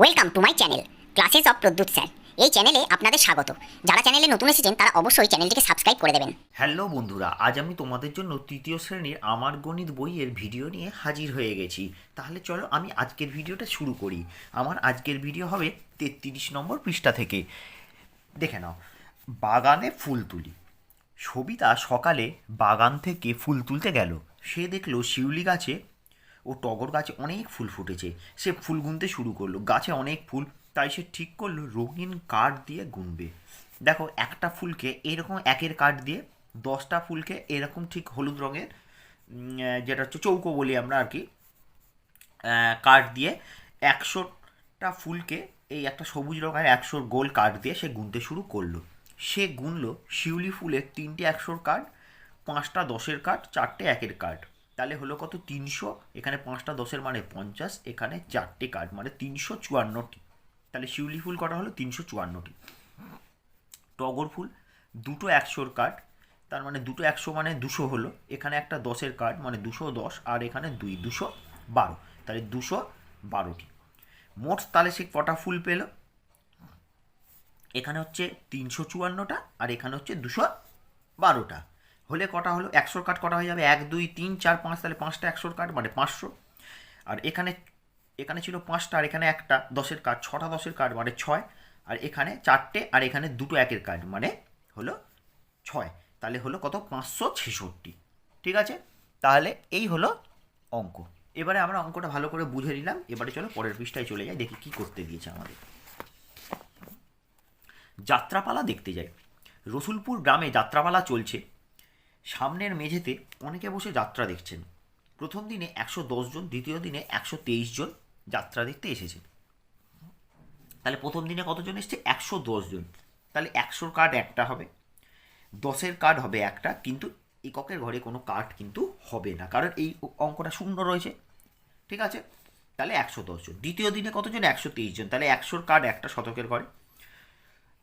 Welcome to my channel classes of Pradyut sir এই চ্যানেলে আপনাদের স্বাগত। যারা চ্যানেলে নতুন এসেছেন, তারা অবশ্যই চ্যানেলটিকে সাবস্ক্রাইব করে দেবেন। হ্যালো বন্ধুরা, আজ আমি তোমাদের জন্য তৃতীয় শ্রেণির আমার গণিত বইয়ের ভিডিও নিয়ে হাজির হয়ে গেছি। তাহলে চলো আমি আজকের ভিডিওটা শুরু করি। আমার আজকের ভিডিও হবে তেত্রিশ নম্বর পৃষ্ঠা থেকে। দেখে নাও, বাগানে ফুল তুলি। সবিতা সকালে বাগান থেকে ফুল তুলতে গেল। সে দেখল শিউলি গাছে ও টগর গাছে অনেক ফুল ফুটেছে। সে ফুল গুনতে শুরু করল। গাছে অনেক ফুল, তাই সে ঠিক করল রঙিন কাঠ দিয়ে গুনবে। দেখো, একটা ফুলকে এরকম একের কাঠ দিয়ে দশটা ফুলকে এরকম ঠিক হলুদ রঙের যেটা হচ্ছে চৌকো বলি আমরা আর কি কাঠ দিয়ে একশোটা ফুলকে, এই একটা সবুজ রঙের একশোর গোল কাঠ দিয়ে সে গুনতে শুরু করল। সে গুনলো শিউলি ফুলের তিনটে একশোর কাঠ, পাঁচটা দশের কাঠ, চারটে একের কাঠ। তাহলে হলো কত? তিনশো। এখানে পাঁচটা দশের মানে পঞ্চাশ। এখানে চারটে কাঠ মানে তিনশো চুয়ান্নটি। তাহলে শিউলি ফুল কটা হলো? তিনশো চুয়ান্নটি। টগর ফুল, দুটো একশোর কাঠ তার মানে দুটো একশো মানে দুশো হলো। এখানে একটা দশের কাঠ মানে দুশো দশ, আর এখানে দুই, দুশো বারো। তাহলে দুশো বারোটি। মোট তাহলে সে কটা ফুল পেল? এখানে হচ্ছে তিনশো চুয়ান্নটা, আর এখানে হচ্ছে দুশো বারোটা। হলে কটা হলো? একশোর কাঠ কটা হয়ে যাবে? এক, দুই, তিন, চার, পাঁচ, তাহলে পাঁচটা একশোর কাঠ মানে পাঁচশো। আর এখানে এখানে ছিল পাঁচটা আর এখানে একটা দশের কাঠ ছটা দশের কাঠ মানে ছয়। আর এখানে চারটে আর এখানে দুটো একের কাঠ মানে হলো ছয়। তাহলে হলো কত? পাঁচশো ছেষট্টি। ঠিক আছে? তাহলে এই হলো অঙ্ক। এবারে আমরা অঙ্কটা ভালো করে বুঝে নিলাম। এবারে চলো পরের পৃষ্ঠায় চলে যাই, দেখি কি করতে দিয়েছে আমাদের। যাত্রাপালা দেখতে যাই। রসুলপুর গ্রামে যাত্রাপালা চলছে। সামনের মেঝেতে অনেকে বসে যাত্রা দেখছেন। প্রথম দিনে একশো দশ জন, দ্বিতীয় দিনে একশো তেইশ জন যাত্রা দেখতে এসেছে তাহলে প্রথম দিনে কতজন এসছে? একশো জন। তাহলে একশোর কার্ড একটা হবে, দশের কার্ড হবে একটা, কিন্তু এককের ঘরে কোনো কার্ড কিন্তু হবে না, কারণ এই অঙ্কটা শূন্য রয়েছে। ঠিক আছে? তাহলে একশো জন। দ্বিতীয় দিনে কতজন? একশো তেইশ জন। তাহলে একশোর কার্ড একটা শতকের ঘরে।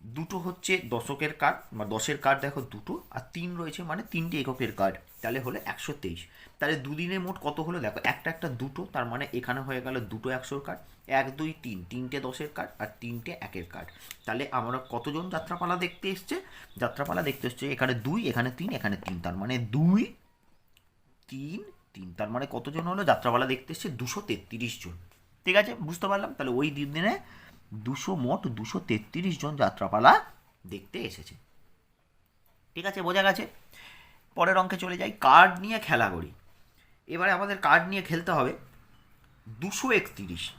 দুটো হচ্ছে দশকের কার্ড বা দশের কার্ড দেখো দুটো, আর তিন রয়েছে মানে তিনটে এককের কার্ড তাহলে হলো একশো তেইশ। তাহলে দুদিনে মোট কত হলো? দেখো, একটা একটা দুটো, তার মানে এখানে হয়ে গেল দুটো একশোর কার্ড এক, দুই, তিন, তিনটে দশের কার্ড আর তিনটে একের কার্ড তাহলে আমরা কতজন যাত্রাপালা দেখতে এসছে? যাত্রাপালা দেখতে এসছে এখানে দুই, এখানে তিন এখানে তিন, তার মানে দুই, তিন তিন, তার মানে কতজন হলো? যাত্রাপালা দেখতে এসছে দুশো তেত্রিশ জন। ঠিক আছে? বুঝতে পারলাম? তাহলে ওই দিনে দুশো মোট দুশো তেত্রিশ জন যাত্রাপালা দেখতে এসেছে। ঠিক আছে, বোঝা গেছে? পরের অঙ্কে চলে যাই, কার্ড নিয়ে খেলা করি। এবারে আমাদের কার্ড নিয়ে খেলতে হবে দুশো একত্রিশ।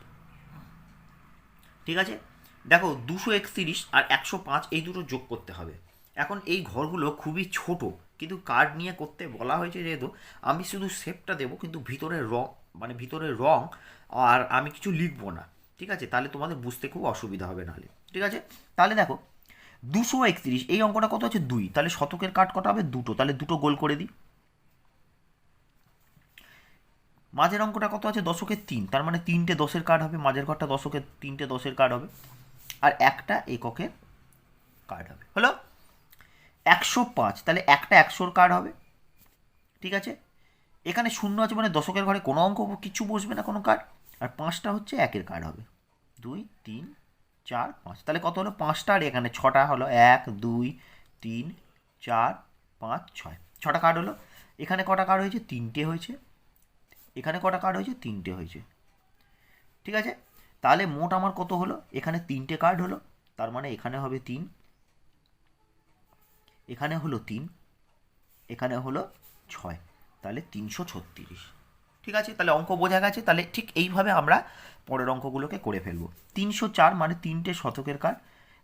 ঠিক আছে? দেখো, দুশো একত্রিশ আর একশো পাঁচ, এই দুটো যোগ করতে হবে। এখন এই ঘরগুলো খুবই ছোট, কিন্তু কার্ড নিয়ে করতে বলা হয়েছে যেহেতু, আমি শুধু শেপটা দেবো, কিন্তু ভিতরে রং মানে ভিতরে রং, আর আমি কিছু লিখব না। ঠিক আছে? তাহলে তোমাদের বুঝতে খুব অসুবিধা হবে নাহলে। ঠিক আছে? তাহলে দেখো, দুশো একত্রিশ, এই অঙ্কটা কত আছে? দুই। তাহলে শতকের কাঠ কটা হবে? দুটো। তাহলে দুটো গোল করে দিই। মাঝের অঙ্কটা কত আছে? দশকের তিন। তার মানে তিনটে দশের কার্ড হবে। মাঝের ঘরটা দশকের তিনটে দশের কার্ড হবে। আর একটা এককের কার্ড হবে। হলো? একশো পাঁচ। তাহলে একটা একশোর কার্ড হবে। ঠিক আছে? এখানে শূন্য আছে মানে দশকের ঘরে কোনো অঙ্ক কিছু বসবে না কোনো কার্ড আর পাঁচটা হচ্ছে একের কার্ড হবে। দুই, তিন, চার, পাঁচ। তাহলে কত হলো? পাঁচটা আর এখানে ছটা হলো এক, দুই, তিন, চার, পাঁচ, ছয়। ছটা কার্ড হলো। এখানে কটা কার্ড হয়েছে? তিনটে হয়েছে। এখানে কটা কার্ড হয়েছে? তিনটে হয়েছে। ঠিক আছে? তাহলে মোট আমার কত হলো? এখানে তিনটে কার্ড হলো। তার মানে এখানে হবে তিন। এখানে হলো তিন। এখানে হলো ছয়। তাহলে তিনশো ছত্রিশ। ঠিক আছে? তাহলে অঙ্ক বোঝা গেছে। তাহলে ঠিক এইভাবে আমরা পরের অঙ্কগুলোকে করে ফেলব। তিনশো চার মানে তিনটে শতকের কার্ড।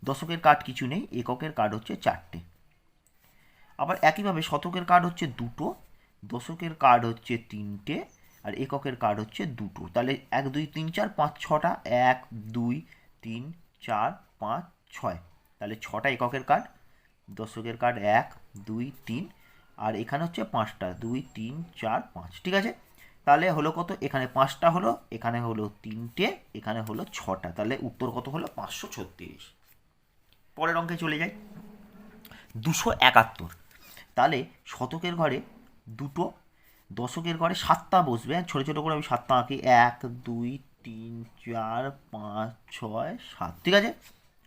দশকের কার্ড কিছু নেই, এককের কার্ড হচ্ছে চারটে। আবার একইভাবে শতকের কার্ড হচ্ছে দুটো, দশকের কার্ড হচ্ছে তিনটে, আর এককের কার্ড হচ্ছে দুটো। তাহলে এক, দুই, তিন, চার, পাঁচ, ছটা, এক, দুই, তিন, চার, পাঁচ, ছয়। তাহলে ছটা এককের কার্ড, দশকের কার্ড এক, দুই, তিন, আর এখানে হচ্ছে পাঁচটা। দুই, তিন, চার, পাঁচ। ঠিক আছে? তাহলে হলো কত? এখানে পাঁচটা হলো, এখানে হলো তিনটে, এখানে হলো ছটা। তাহলে উত্তর কত হলো? পাঁচশো ছত্রিশ। পরের অঙ্কে চলে যাই। দুশো একাত্তর। তাহলে শতকের ঘরে দুটো, দশকের ঘরে সাতটা বসবে। ছোটো ছোটো করে আমি সাতটা আঁকি। এক, দুই, তিন, চার, পাঁচ, ছয়, সাত। ঠিক আছে?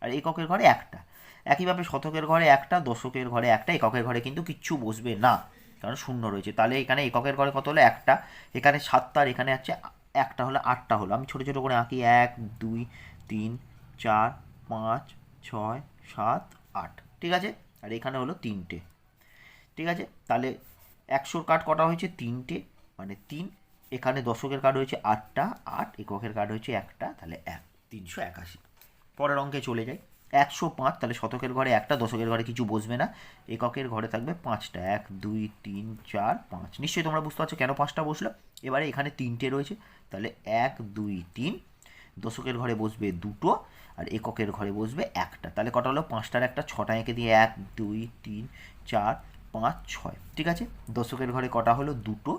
আর এককের ঘরে একটা। একইভাবে শতকের ঘরে একটা, দশকের ঘরে একটা, এককের ঘরে কিন্তু কিচ্ছু বসবে না। কারণ শূন্য রয়েছে। তাহলে এখানে এককের ঘরে কত হলো? একটা। এখানে সাতটা আর এখানে আছে একটা হলো আটটা হলো। আমি ছোটো ছোটো করে আঁকি। এক, দুই, তিন, চার, পাঁচ, ছয়, সাত, আট। ঠিক আছে? আর এখানে হলো তিনটে। ঠিক আছে? তাহলে একশোর কার্ড কটা হয়েছে? তিনটে। মানে তিন। এখানে দশকের কার্ড হয়েছে আটটা। আট। এককের কার্ড হয়েছে একটা। তাহলে এক। তিনশো একাশি। পরের অঙ্কে চলে যাই। একশো পাঁচ, তাহলে শতকের ঘরে একটা, দশকের ঘরে কিছু বসবে না। এককের ঘরে থাকবে পাঁচটা, এক, দুই, তিন, চার, পাঁচ। নিশ্চয়ই তোমরা বুঝতে পারছ কেন পাঁচটা বসল? এবারে এখানে তিনটে রয়েছে, তাহলে এক, দুই, তিন। দশকের ঘরে বসবে দুটো, আর এককের ঘরে বসবে একটা। তাহলে কটা হলো? পাঁচটার একটা, ছটা এঁকে দিয়ে এক, দুই, তিন, চার, পাঁচ, ছয়। ঠিক আছে? দশকের ঘরে কটা হলো? দুটো।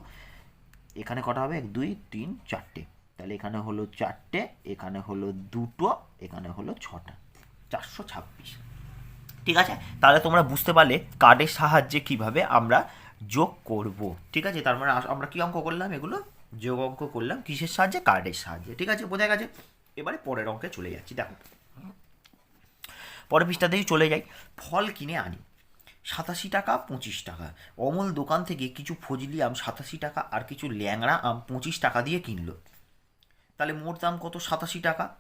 এখানে কটা হবে? এক, দুই, তিন, চারটে। তাহলে এখানে হলো চারটে, এখানে হলো দুটো, এখানে হলো ছটা। চারশো ছাব্বিশ। ঠিক আছে? তাহলে তোমরা বুঝতে পারলে কার্ডের সাহায্যে কীভাবে আমরা যোগ করব। ঠিক আছে? তার মানে আমরা কী অঙ্ক করলাম? এগুলো যোগ অঙ্ক করলাম। কিসের সাহায্যে? কার্ডের সাহায্যে। ঠিক আছে? বোঝা গেছে? এবারে পরের অঙ্কে চলে যাচ্ছি। দেখো। পরের পৃষ্ঠাতেই চলে যাই। ফল কিনে আনি। সাতাশি টাকা, পঁচিশ টাকা। অমল দোকান থেকে কিছু ফজলি আম সাতাশি টাকা আর কিছু ল্যাংড়া আম পঁচিশ টাকা দিয়ে কিনলো। তাহলে মোট দাম কত? সাতাশি টাকা।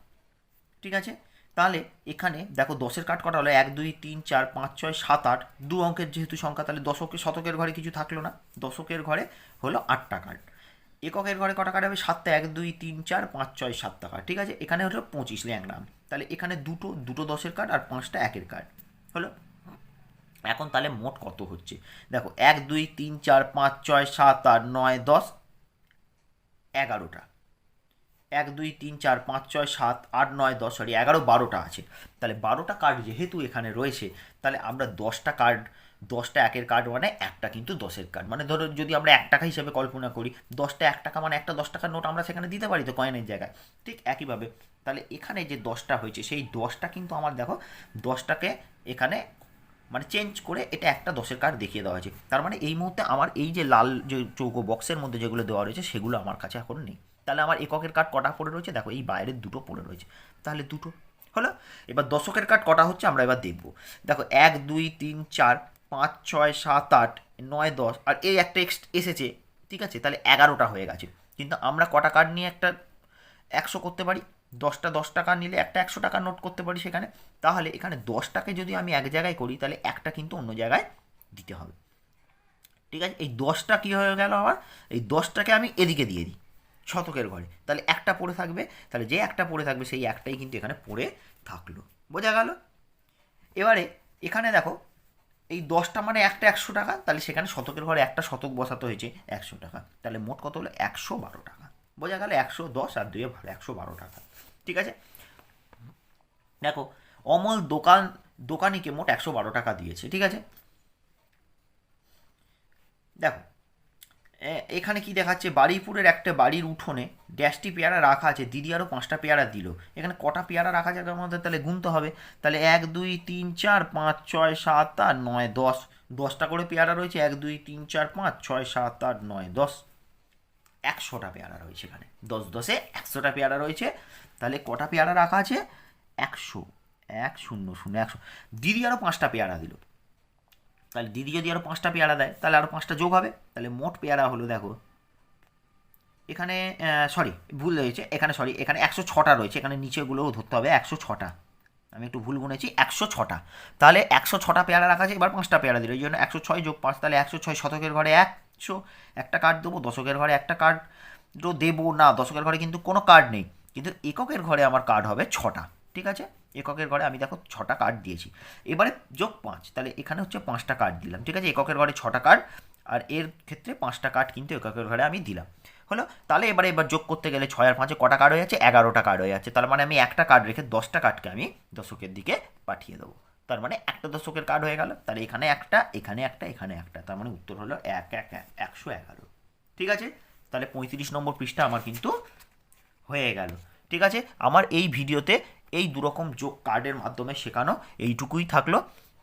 ঠিক আছে? তাহলে এখানে দেখো দশের কাঠ কটা হলো? এক, দুই, তিন, চার, পাঁচ, ছয়, সাত, আট। দু অঙ্কের যেহেতু সংখ্যা, তাহলে দশকের, শতকের ঘরে কিছু থাকল না। দশকের ঘরে হলো আটটা কার্ড এককের ঘরে কটা কার্ড হবে? সাতটা। এক, দুই, তিন, চার, পাঁচ, ছয় সাত টাকা ঠিক আছে? এখানে হলো পঁচিশ ল্যাংরাম তাহলে এখানে দুটো দুটো দশের কার্ড আর পাঁচটা একের কার্ড হলো? এখন তাহলে মোট কত হচ্ছে? দেখো, এক, দুই, তিন, চার, পাঁচ, ছয়, সাত, আট, নয়, দশ, এগারোটা। এক, দুই, তিন, চার, পাঁচ, ছয়, সাত, আট, নয়, দশ, সরি, এগারো, বারোটা আছে। তাহলে বারোটা কার্ড যেহেতু এখানে রয়েছে, তাহলে আমরা দশটা কার্ড দশটা একের কার্ড মানে একটা কিন্তু দশের কার্ড মানে ধরো যদি আমরা এক টাকা হিসেবে কল্পনা করি, দশটা এক টাকা মানে একটা দশ টাকার নোট আমরা সেখানে দিতে পারি তো কয়েনের জায়গায়। ঠিক একইভাবে, তাহলে এখানে যে দশটা হয়েছে, সেই দশটা কিন্তু আমার দেখো, দশটাকে এখানে মানে চেঞ্জ করে এটা একটা দশের কার্ড দেখিয়ে দেওয়া হয়েছে। তার মানে এই মুহূর্তে আমার এই যে লাল যে চৌকো বক্সের মধ্যে যেগুলো দেওয়া রয়েছে, সেগুলো আমার কাছে এখন নেই। তাহলে আমার এককের কার্ড কটা পড়ে রয়েছে? দেখো, এই বাইরের দুটো পড়ে রয়েছে। তাহলে দুটো হলো? এবার দশকের কার্ড কটা হচ্ছে? আমরা এবার দেখব। দেখো, এক, দুই, তিন, চার, পাঁচ, ছয়, সাত, আট, নয়, দশ, আর এই একটা এক্স এসেছে, ঠিক আছে? তাহলে এগারোটা হয়ে গেছে। কিন্তু আমরা কটা কার্ড নিয়ে একটা একশো করতে পারি? দশটা দশ টাকা নিলে একটা একশো টাকা নোট করতে পারি সেখানে। তাহলে এখানে দশটাকে যদি আমি এক জায়গায় করি, তাহলে একটা কিন্তু অন্য জায়গায় দিতে হবে। ঠিক আছে? এই দশটা কী হয়ে গেল আমার এই দশটাকে আমি এদিকে দিয়ে দিই। শতকের ঘরে। তাহলে একটা পড়ে থাকবে, তাহলে যে একটা পড়ে থাকবে, সেই একটাই কিন্তু এখানে পড়ে থাকল। বোঝা গেল? এবারে এখানে দেখো, এই দশটা মানে একটা একশো টাকা, তাহলে সেখানে শতকের ঘরে একটা শতক বসাতে হয়েছে একশো টাকা। তাহলে মোট কত হলো? একশো বারো টাকা। বোঝা গেল? একশো দশ আর দুয়ে ভালো একশো বারো টাকা। ঠিক আছে? দেখো, অমল দোকান, দোকানিকে মোট একশো বারো টাকা দিয়েছে। ঠিক আছে? দেখো এখানে কি দেখাচ্ছে? বাড়িপুরের একটা বাড়ির উঠোনে ড্যাশটি পেয়ারা রাখা আছে। দিদি আরও পাঁচটা পেয়ারা দিল। এখানে কটা পেয়ারা রাখা তার মধ্যে তাহলে গুনতে হবে। তাহলে এক, দুই, তিন, চার, পাঁচ, ছয়, সাত, আট, নয়, দশ। দশটা করে পেয়ারা রয়েছে। এক, দুই, তিন, চার, পাঁচ, ছয়, সাত, আট, নয়, দশ। একশোটা পেয়ারা রয়েছে এখানে। দশ, দশে একশোটা পেয়ারা রয়েছে। তাহলে কটা পেয়ারা রাখা আছে? একশো। এক, শূন্য শূন্য, একশো। দিদি আরও পাঁচটা পেয়ারা দিল। তাহলে দিদি যদি আরও পাঁচটা পেয়ারা দেয়, তাহলে আরও পাঁচটা যোগ হবে। তাহলে মোট পেয়ারা হলো দেখো, এখানে সরি ভুল হয়েছে। এখানে সরি এখানে একশো ছটা রয়েছে। এখানে নিচেগুলোও ধরতে হবে একশো ছটা। আমি একটু ভুল গুনেছি, একশো ছটা। তাহলে একশো ছটা পেয়ারা রাখা আছে, এবার পাঁচটা পেয়ারা দিল। এই জন্য একশো ছয় যোগ পাঁচ, তাহলে একশো ছয় শতকের ঘরে একশো। একটা কার্ড দেবো, দশকের ঘরে একটা কার্ড তো দেবো না। দশকের ঘরে কিন্তু কোনো কার্ড নেই। কিন্তু এককের ঘরে আমার কার্ড হবে ছটা। ঠিক আছে? এককের ঘরে আমি দেখো ছটা কার্ড দিয়েছি। এবারে যোগ পাঁচ, তাহলে এখানে হচ্ছে পাঁচটা কার্ড দিলাম, ঠিক আছে? এককের ঘরে ছটা কার্ড আর এর ক্ষেত্রে পাঁচটা কার্ড কিন্তু এককের ঘরে আমি দিলাম। হলো? তাহলে এবারে, এবার যোগ করতে গেলে ছয় আর পাঁচে কটা কার্ড হয়ে যাচ্ছে? এগারোটা কার্ড হয়ে যাচ্ছে। তার মানে আমি একটা কার্ড রেখে দশটা কার্ডকে আমি দশকের দিকে পাঠিয়ে দেবো। তার মানে একটা দশকের কার্ড হয়ে গেল। তাহলে এখানে একটা এখানে একটা এখানে একটা। তার মানে উত্তর হলো এক এক এক, একশো এগারো। ঠিক আছে? তাহলে পঁয়ত্রিশ নম্বর পৃষ্ঠা আমার কিন্তু হয়ে গেল। ঠিক আছে? আমার এই ভিডিওতে এই দুরকম যোগ কার্ডের মাধ্যমে শেখানো এইটুকুই থাকল।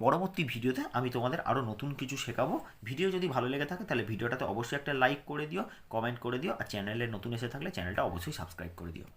পরবর্তী ভিডিওতে আমি তোমাদের আরও নতুন কিছু শেখাবো। ভিডিও যদি ভালো লেগে থাকে, তাহলে ভিডিওটাতে অবশ্যই একটা লাইক করে দিও, কমেন্ট করে দিও, আর চ্যানেলে নতুন এসে থাকলে চ্যানেলটা অবশ্যই সাবস্ক্রাইব করে দিও।